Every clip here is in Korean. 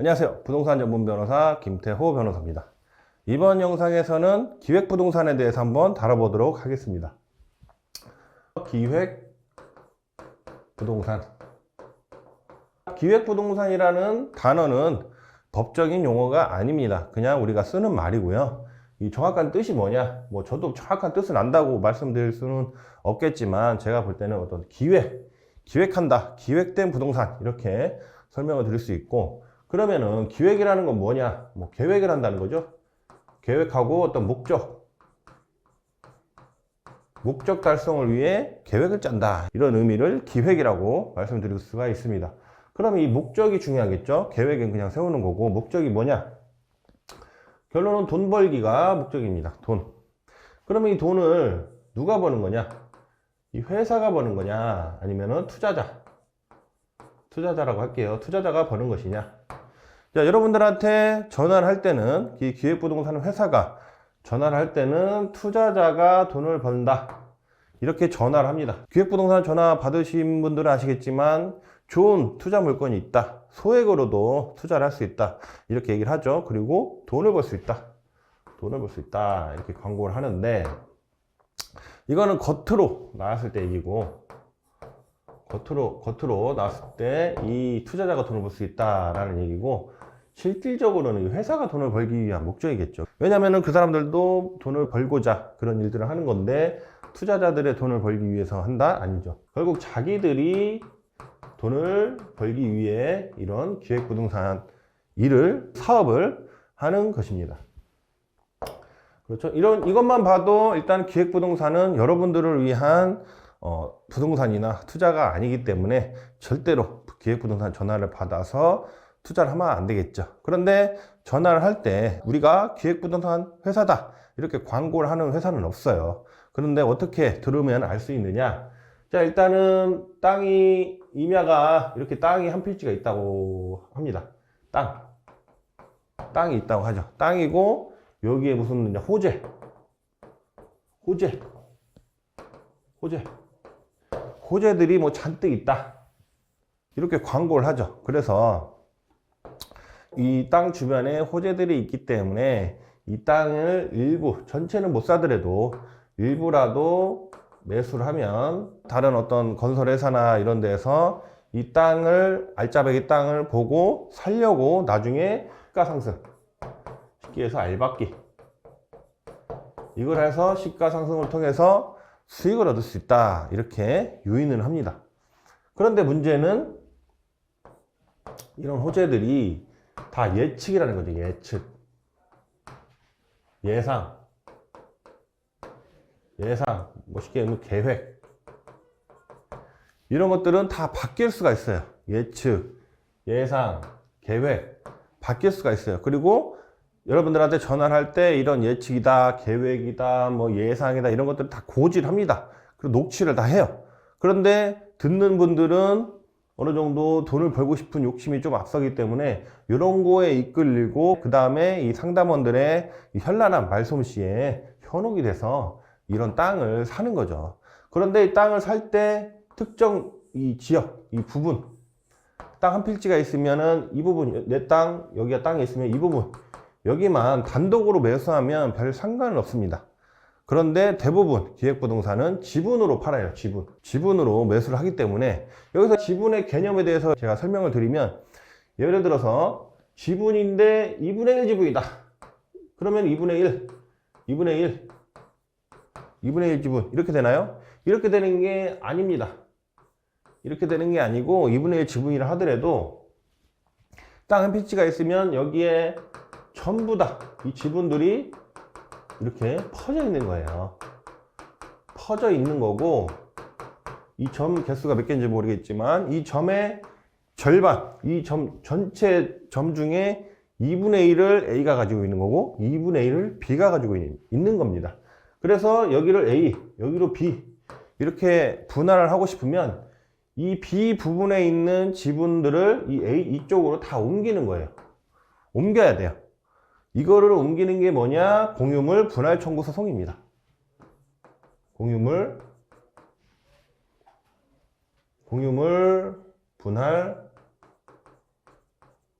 안녕하세요. 부동산 전문 변호사 김태호 변호사입니다. 이번 영상에서는 기획 부동산에 대해서 한번 다뤄보도록 하겠습니다. 기획 부동산. 기획 부동산이라는 단어는 법적인 용어가 아닙니다. 그냥 우리가 쓰는 말이고요. 이 정확한 뜻이 뭐냐? 뭐 저도 정확한 뜻은 안다고 말씀드릴 수는 없겠지만 제가 볼 때는 어떤 기획, 기획한다, 기획된 부동산 이렇게 설명을 드릴 수 있고 그러면은 기획이라는 건 뭐냐? 뭐 계획을 한다는 거죠. 계획하고 어떤 목적, 목적 달성을 위해 계획을 짠다. 이런 의미를 기획이라고 말씀드릴 수가 있습니다. 그러면 이 목적이 중요하겠죠? 계획은 그냥 세우는 거고 목적이 뭐냐? 결론은 돈 벌기가 목적입니다. 돈. 그러면 이 돈을 누가 버는 거냐? 이 회사가 버는 거냐? 아니면은 투자자. 투자자라고 할게요. 투자자가 버는 것이냐? 자, 여러분들한테 전화를 할 때는 이 기획부동산 회사가 전화를 할 때는 투자자가 돈을 번다. 이렇게 전화를 합니다. 기획부동산 전화 받으신 분들은 아시겠지만 좋은 투자 물건이 있다. 소액으로도 투자를 할 수 있다. 이렇게 얘기를 하죠. 그리고 돈을 벌 수 있다. 돈을 벌 수 있다. 이렇게 광고를 하는데 이거는 겉으로 나왔을 때 얘기고 겉으로 겉으로 나왔을 때 이 투자자가 돈을 벌 수 있다라는 얘기고 실질적으로는 이 회사가 돈을 벌기 위한 목적이겠죠. 왜냐하면 그 사람들도 돈을 벌고자 그런 일들을 하는 건데 투자자들의 돈을 벌기 위해서 한다 아니죠. 결국 자기들이 돈을 벌기 위해 이런 기획부동산 일을 사업을 하는 것입니다. 그렇죠. 이런 이것만 봐도 일단 기획부동산은 여러분들을 위한 어, 부동산이나 투자가 아니기 때문에 절대로 기획부동산 전화를 받아서 투자를 하면 안 되겠죠. 그런데 전화를 할 때 우리가 기획부동산 회사다 이렇게 광고를 하는 회사는 없어요. 그런데 어떻게 들으면 알 수 있느냐? 자 일단은 땅이 임야가 이렇게 땅이 한 필지가 있다고 합니다. 땅 땅이 있다고 하죠. 땅이고 여기에 무슨 호재 호재 호재 호재들이 뭐 잔뜩 있다. 이렇게 광고를 하죠. 그래서 이 땅 주변에 호재들이 있기 때문에 이 땅을 일부, 전체는 못 사더라도 일부라도 매수를 하면 다른 어떤 건설 회사나 이런 데서 이 땅을, 알짜배기 땅을 보고 살려고 나중에 시가 상승. 쉽게 해서 알박기. 이걸 해서 시가 상승을 통해서 수익을 얻을 수 있다. 이렇게 유인을 합니다. 그런데 문제는 이런 호재들이 다 예측이라는 거죠. 예측. 예상. 예상. 뭐 쉽게 얘기하면 계획. 이런 것들은 다 바뀔 수가 있어요. 예측, 예상, 계획. 바뀔 수가 있어요. 그리고 여러분들한테 전화를 할 때 이런 예측이다, 계획이다, 뭐 예상이다 이런 것들을 다 고지합니다. 그리고 녹취를 다 해요. 그런데 듣는 분들은 어느 정도 돈을 벌고 싶은 욕심이 좀 앞서기 때문에 이런 거에 이끌리고 그 다음에 이 상담원들의 이 현란한 말솜씨에 현혹이 돼서 이런 땅을 사는 거죠. 그런데 이 땅을 살 때 특정 이 지역, 이 부분, 땅 한 필지가 있으면은 이 부분, 내 땅, 여기가 땅이 있으면 이 부분, 여기만 단독으로 매수하면 별 상관은 없습니다. 그런데 대부분 기획부동산은 지분으로 팔아요. 지분. 지분으로 매수를 하기 때문에 여기서 지분의 개념에 대해서 제가 설명을 드리면 예를 들어서 지분인데 2분의 1 지분이다. 그러면 2분의 1, 2분의 1, 2분의 1 지분 이렇게 되나요? 이렇게 되는 게 아닙니다. 이렇게 되는 게 아니고 2분의 1 지분이라 하더라도 땅 한 피치가 있으면 여기에 전부 다 이 지분들이 이렇게 퍼져 있는 거예요. 퍼져 있는 거고 이 점 개수가 몇 개인지 모르겠지만 이 점의 절반, 이 점 전체 점 중에 2분의 1을 A가 가지고 있는 거고 2분의 1을 B가 가지고 있는, 겁니다. 그래서 여기를 A, 여기로 B 이렇게 분할을 하고 싶으면 이 B 부분에 있는 지분들을 이 A 이쪽으로 다 옮기는 거예요. 옮겨야 돼요. 이거를 옮기는 게 뭐냐? 공유물 분할 청구 소송입니다. 공유물 공유물 분할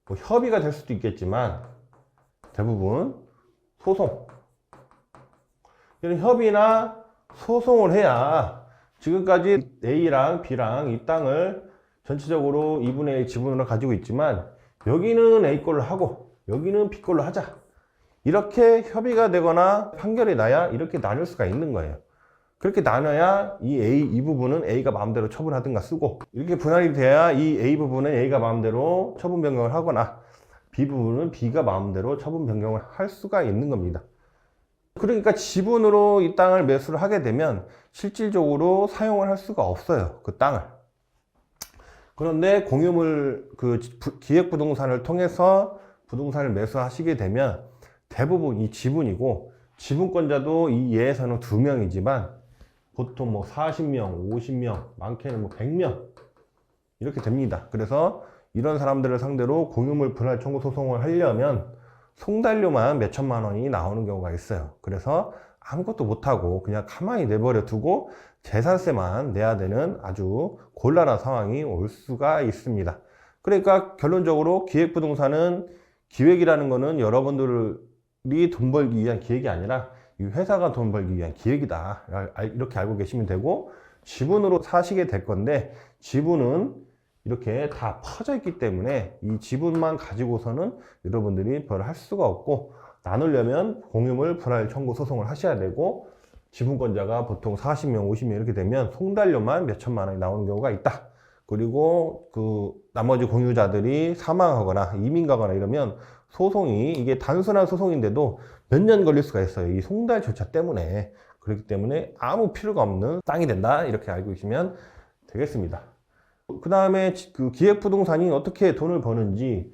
뭐 협의가 될 수도 있겠지만 대부분 소송. 이런 협의나 소송을 해야 지금까지 A랑 B랑 이 땅을 전체적으로 2분의 1 지분으로 가지고 있지만 여기는 A 걸로 하고 여기는 걸로 하자. 이렇게 협의가 되거나 판결이 나야 이렇게 나눌 수가 있는 거예요. 그렇게 나눠야 이 A 이 부분은 A가 마음대로 처분하든가 쓰고 이렇게 분할이 돼야 이 A 부분은 A가 마음대로 처분 변경을 하거나 B 부분은 B가 마음대로 처분 변경을 할 수가 있는 겁니다. 그러니까 지분으로 이 땅을 매수를 하게 되면 실질적으로 사용을 할 수가 없어요. 그 땅을. 그런데 공유물 그 기획부동산을 통해서 부동산을 매수하시게 되면 대부분 이 지분이고 지분권자도 이 예에서는 두 명이지만 보통 뭐 40명, 50명, 많게는 뭐 100명 이렇게 됩니다. 그래서 이런 사람들을 상대로 공유물 분할 청구 소송을 하려면 송달료만 몇 천만 원이 나오는 경우가 있어요. 그래서 아무것도 못하고 그냥 가만히 내버려 두고 재산세만 내야 되는 아주 곤란한 상황이 올 수가 있습니다. 그러니까 결론적으로 기획부동산은 기획이라는 거는 여러분들이 돈 벌기 위한 기획이 아니라 이 회사가 돈 벌기 위한 기획이다. 이렇게 알고 계시면 되고 지분으로 사시게 될 건데 지분은 이렇게 다 퍼져 있기 때문에 이 지분만 가지고서는 여러분들이 별을 할 수가 없고 나누려면 공유물 분할 청구 소송을 하셔야 되고 지분권자가 보통 40명, 50명 이렇게 되면 송달료만 몇 천만 원이 나오는 경우가 있다. 그리고 그 나머지 공유자들이 사망하거나 이민 가거나 이러면 소송이 이게 단순한 소송인데도 몇 년 걸릴 수가 있어요. 이 송달 절차 때문에. 그렇기 때문에 아무 필요가 없는 땅이 된다. 이렇게 알고 계시면 되겠습니다. 그 다음에 그 기획부동산이 어떻게 돈을 버는지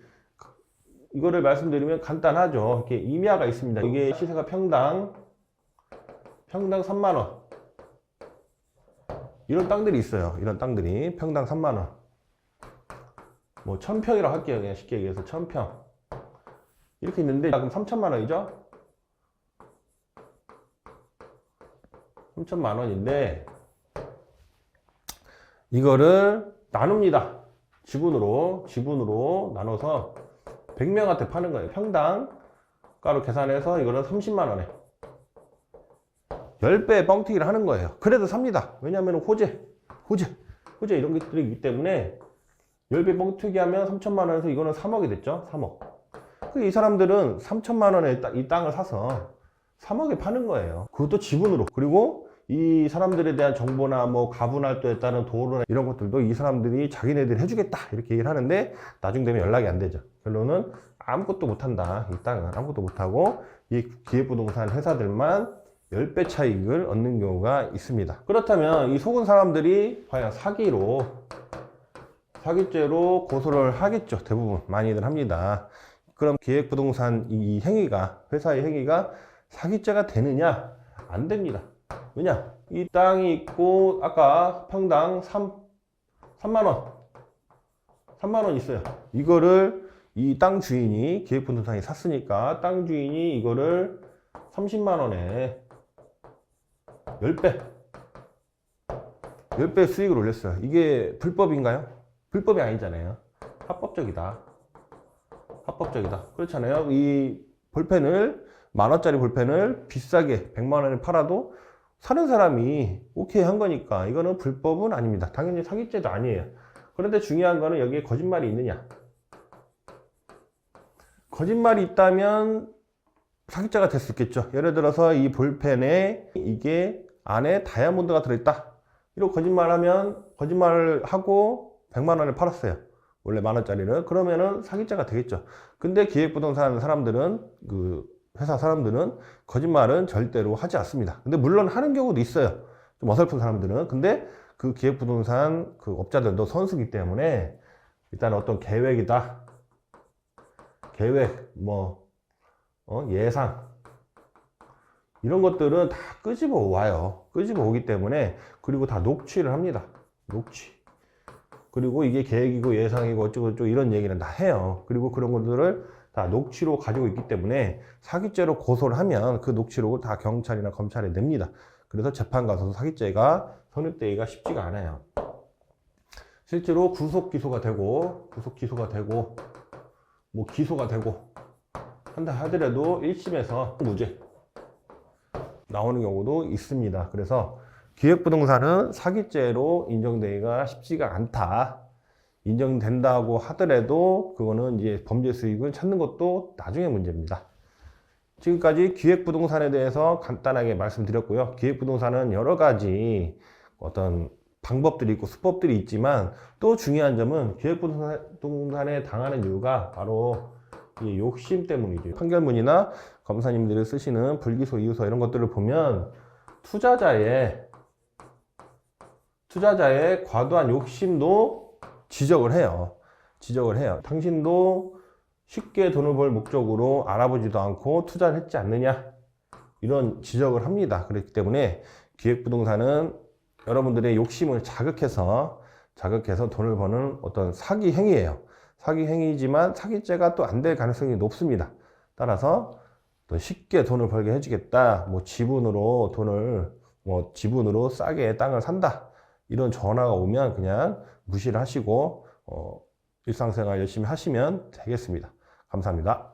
이거를 말씀드리면 간단하죠. 이렇게 임야가 있습니다. 이게 시세가 평당 평당 3만 원. 이런 땅들이 있어요. 이런 땅들이 평당 3만 원. 뭐 천평이라고 할게요. 그냥 쉽게 얘기해서 천평. 이렇게 있는데 그럼 3천만 원이죠? 3천만 원인데 이거를 나눕니다. 지분으로 지분으로 나눠서 100명한테 파는 거예요. 평당 가로 계산해서 이거는 30만 원에 10배 뻥튀기를 하는 거예요. 그래도 삽니다. 왜냐하면 호재, 호재, 호재 이런 것들이 있기 때문에 10배 뻥튀기 하면 3천만 원에서 이거는 3억이 됐죠. 3억. 그 이 사람들은 3천만 원에 이 땅을 사서 3억에 파는 거예요. 그것도 지분으로. 그리고 이 사람들에 대한 정보나 뭐 가분할도에 따른 도로나 이런 것들도 이 사람들이 자기네들이 해주겠다 이렇게 얘기를 하는데 나중 되면 연락이 안 되죠. 결론은 아무것도 못한다. 이 땅은 아무것도 못하고 이 기획부동산 회사들만 10배 차익을 얻는 경우가 있습니다. 그렇다면 이 속은 사람들이 과연 사기로 사기죄로 고소를 하겠죠. 대부분 많이들 합니다. 그럼 기획부동산 이 행위가 회사의 행위가 사기죄가 되느냐? 안 됩니다. 왜냐? 이 땅이 있고 아까 평당 3 3만 원. 3만 원 있어요. 이거를 이 땅 주인이 기획부동산이 샀으니까 땅 주인이 이거를 30만 원에 10배. 10배 수익을 올렸어요. 이게 불법인가요? 불법이 아니잖아요. 합법적이다. 합법적이다. 그렇잖아요. 이 볼펜을 만원짜리 볼펜을 비싸게 100만원에 팔아도 사는 사람이 오케이 한 거니까 이거는 불법은 아닙니다. 당연히 사기죄도 아니에요. 그런데 중요한 거는 여기에 거짓말이 있느냐. 거짓말이 있다면 사기죄가 될 수 있겠죠. 예를 들어서 이 볼펜에 이게 안에 다이아몬드가 들어있다. 이런 거짓말하면 거짓말을 하고 100만 원에 팔았어요. 원래 만 원짜리를 그러면은 사기죄가 되겠죠. 근데 기획부동산 사람들은 그 회사 사람들은 거짓말은 절대로 하지 않습니다. 근데 물론 하는 경우도 있어요. 좀 어설픈 사람들은. 근데 그 기획부동산 그 업자들도 선수기 때문에 일단 어떤 계획이다. 계획, 뭐, 어, 예상. 이런 것들은 다 끄집어 와요. 끄집어 오기 때문에, 그리고 다 녹취를 합니다. 녹취. 그리고 이게 계획이고 예상이고 어쩌고저쩌고 이런 얘기는 다 해요. 그리고 그런 것들을 다 녹취록 가지고 있기 때문에 사기죄로 고소를 하면 그 녹취록을 다 경찰이나 검찰에 냅니다. 그래서 재판 가서도 사기죄가 성립되기가 쉽지가 않아요. 실제로 구속 기소가 되고 구속 기소가 되고 뭐 기소가 되고 한다 하더라도 1심에서 무죄 나오는 경우도 있습니다. 그래서 기획부동산은 사기죄로 인정되기가 쉽지가 않다. 인정된다고 하더라도 그거는 이제 범죄 수익을 찾는 것도 나중에 문제입니다. 지금까지 기획부동산에 대해서 간단하게 말씀드렸고요. 기획부동산은 여러 가지 어떤 방법들이 있고 수법들이 있지만 또 중요한 점은 기획부동산에 당하는 이유가 바로 이 욕심 때문이죠. 판결문이나 검사님들이 쓰시는 불기소 이유서 이런 것들을 보면 투자자의 투자자의 과도한 욕심도 지적을 해요. 지적을 해요. 당신도 쉽게 돈을 벌 목적으로 알아보지도 않고 투자를 했지 않느냐 이런 지적을 합니다. 그렇기 때문에 기획부동산은 여러분들의 욕심을 자극해서 자극해서 돈을 버는 어떤 사기 행위예요. 사기 행위지만 사기죄가 또 안 될 가능성이 높습니다. 따라서 또 쉽게 돈을 벌게 해주겠다. 뭐 지분으로 돈을 뭐 지분으로 싸게 땅을 산다. 이런 전화가 오면 그냥 무시를 하시고 어, 일상생활 열심히 하시면 되겠습니다. 감사합니다.